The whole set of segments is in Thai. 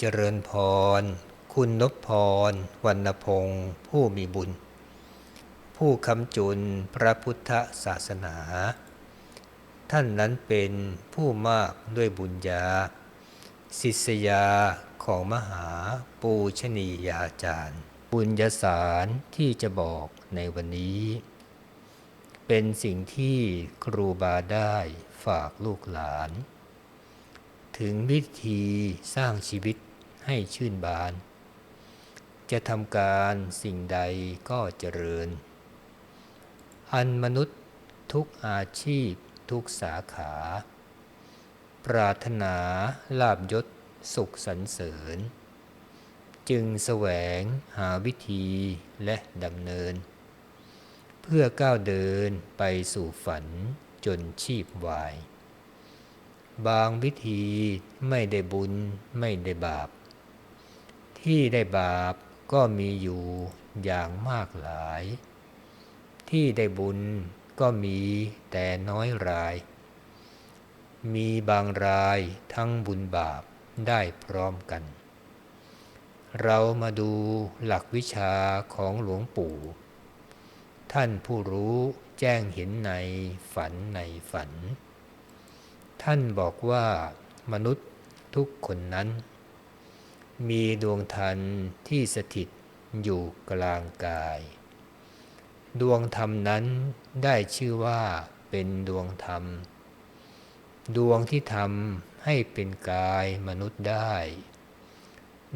เจริญพร คุณนพพรวรรณพงศ์ผู้มีบุญ ผู้คำจุนพระพุทธศาสนา ท่านนั้นเป็นผู้มากด้วยบุญญา ศิษยาของมหาปูชนียาจารย์ บุญญาสารที่จะบอกในวันนี้ เป็นสิ่งที่ครูบาได้ฝากลูกหลานถึงวิธีสร้างชีวิต ให้ชื่นบาน จะทำการสิ่งใดก็เจริญ อันมนุษย์ทุกอาชีพทุกสาขา ปรารถนาลาบยศสุขสรรเสริญ จึงแสวงหาวิธีและดำเนิน เพื่อก้าวเดินไปสู่ฝันจนชีพวาย บางวิธีไม่ได้บุญไม่ได้บาป ที่ได้บาปก็มีอยู่อย่างมากหลาย ที่ได้บุญก็มีแต่น้อยราย มีบางรายทั้งบุญบาปได้พร้อมกัน เรามาดูหลักวิชาของหลวงปู่ ท่านผู้รู้แจ้งเห็นในฝันในฝัน ท่านบอกว่ามนุษย์ทุกคนนั้น มีดวงทันที่สถิตอยู่กลางกาย ดวงธรรมนั้นได้ชื่อว่าเป็นดวงธรรม ดวงที่ทำให้เป็นกายมนุษย์ได้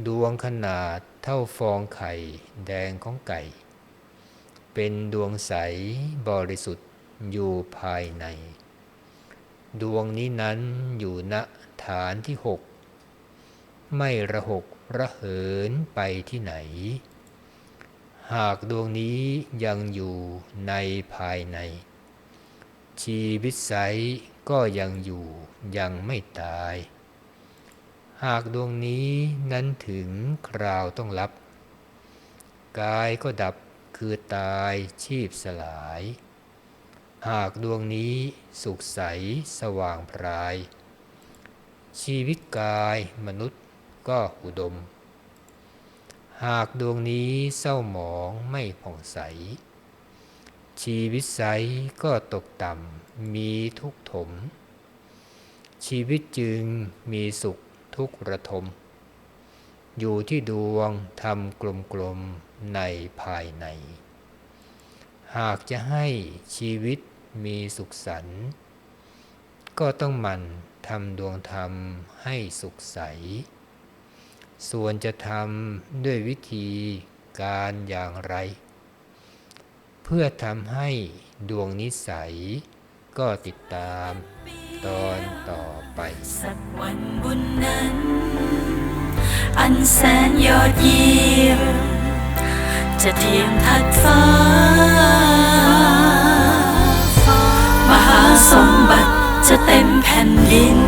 ดวงขนาดเท่าฟองไข่แดงของไก่ เป็นดวงใสบริสุทธิ์อยู่ภายใน ดวงนี้นั้นอยู่ณฐานที่หก ไม่ระหกระเหินไปที่ไหน หากดวงนี้ยังอยู่ในภายใน ชีวิตใสก็ยังอยู่ยังไม่ตาย หากดวงนี้นั้นถึงคราวต้องรับ กายก็ดับคือตายชีพสลาย หากดวงนี้สุขใสสว่างพราย ชีวิตกายมนุษย์ ก็อุดม หากดวงนี้เศร้าหมองไม่ผ่องใส ชีวิตใสก็ตกต่ำมีทุกข์ถม ชีวิตจึงมีสุขทุกข์ระทม อยู่ที่ดวงทำกลมๆในภายใน หากจะให้ชีวิตมีสุขสันต์ก็ต้องมันทำดวงธรรมให้สุขใส ส่วนจะทำด้วยวิธีการอย่างไร เพื่อทำให้ดวงนิสัย ก็ติดตามตอนต่อไป สักวันบุญนั้น อันแสนยอดเยี่ยม จะเทียมทัดฟ้า มหาสมบัติจะเต็มแผ่นดิน